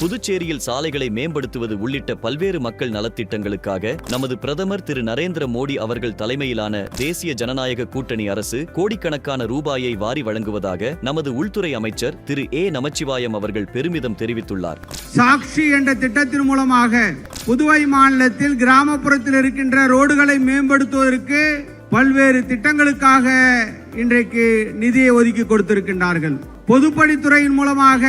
புதுச்சேரியில் சாலைகளை மேம்படுத்துவது உள்ளிட்ட பல்வேறு மக்கள் நலத்திட்டங்களுக்காக நமது பிரதமர் திரு நரேந்திர மோடி அவர்கள் தலைமையிலான தேசிய ஜனநாயக கூட்டணி அரசு கோடிக்கணக்கான ரூபாயை வாரி வழங்குவதாக நமது உள்துறை அமைச்சர் திரு ஏ நமச்சிவாயம் அவர்கள் பெருமிதம் தெரிவித்துள்ளார். சாக்ஷி என்ற திட்டத்தின் மூலமாக புதுவை மாநிலத்தில் கிராமப்புறத்தில் இருக்கின்ற ரோடுகளை மேம்படுத்துவதற்கு பல்வேறு திட்டங்களுக்காக இன்றைக்கு நிதியை ஒதுக்கி கொடுத்திருக்கின்றார்கள். பொதுப்பணித்துறையின் மூலமாக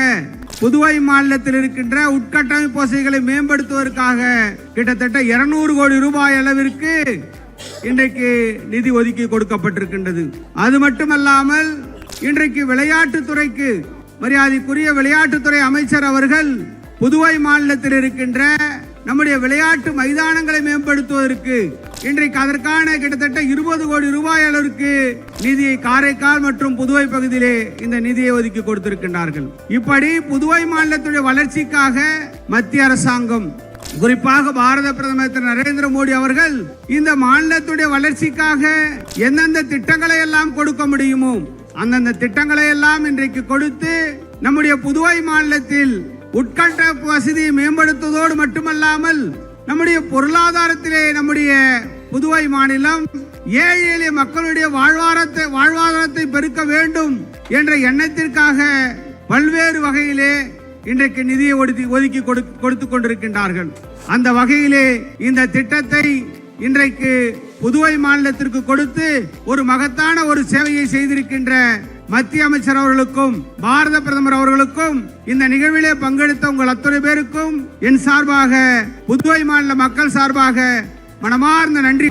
புதுவை மாநிலத்தில் இருக்கின்ற உட்கட்டமைப்பு வசதிகளை மேம்படுத்துவதற்காக கிட்டத்தட்ட இருநூறு கோடி ரூபாய் அளவிற்கு இன்றைக்கு நிதி ஒதுக்கி கொடுக்கப்பட்டிருக்கின்றது. அது மட்டுமல்லாமல் இன்றைக்கு விளையாட்டுத்துறைக்கு மரியாதைக்குரிய விளையாட்டுத்துறை அமைச்சர் அவர்கள் புதுவை மாநிலத்தில் இருக்கின்ற நம்முடைய விளையாட்டு மைதானங்களை மேம்படுத்துவதற்கு இன்றைக்கு அதற்கான கிட்டத்தட்ட இருபது கோடி ரூபாய் அளவிற்கு நிதியை காரைக்கால் மற்றும் புதுவை பகுதியிலே இந்த நிதியை ஒதுக்கி கொடுத்திருக்கின்றார்கள். இப்படி புதுவை மாநிலத்துடைய வளர்ச்சிக்காக மத்திய அரசாங்கம் குறிப்பாக பாரத பிரதமர் திரு நரேந்திர மோடி அவர்கள் இந்த மாநிலத்துடைய வளர்ச்சிக்காக எந்தெந்த திட்டங்களை எல்லாம் கொடுக்க முடியுமோ அந்தந்த திட்டங்களை எல்லாம் இன்றைக்கு கொடுத்து நம்முடைய புதுவை மாநிலத்தில் உட்கட்ட வசதியை மேம்படுத்துவதோடு மட்டுமல்லாமல் நம்முடைய பொருளாதாரத்திலே நம்முடைய புதுவை மாநிலம் ஏழை எளிய மக்களுடைய வாழ்வாரத்தை வாழ்வாதாரத்தை பெருக்க வேண்டும் என்ற எண்ணத்திற்காக பல்வேறு வகையிலே இன்றைக்கு நிதியை ஒதுக்கி ஒதுக்கி கொடு- கொடுத்து கொண்டிருக்கின்றார்கள். அந்த வகையிலே இந்த திட்டத்தை இன்றைக்கு புதுவை மாநிலத்திற்கு கொடுத்து ஒரு மகத்தான ஒரு சேவையை செய்திருக்கின்ற மத்திய அமைச்சர் அவர்களுக்கும் பாரத பிரதமர் அவர்களுக்கும் இந்த நிகழ்விலே பங்கெடுத்த உங்கள் அத்தனை பேருக்கும் என் சார்பாக புதுவை மாநில மக்கள் சார்பாக மனமார்ந்த நன்றி.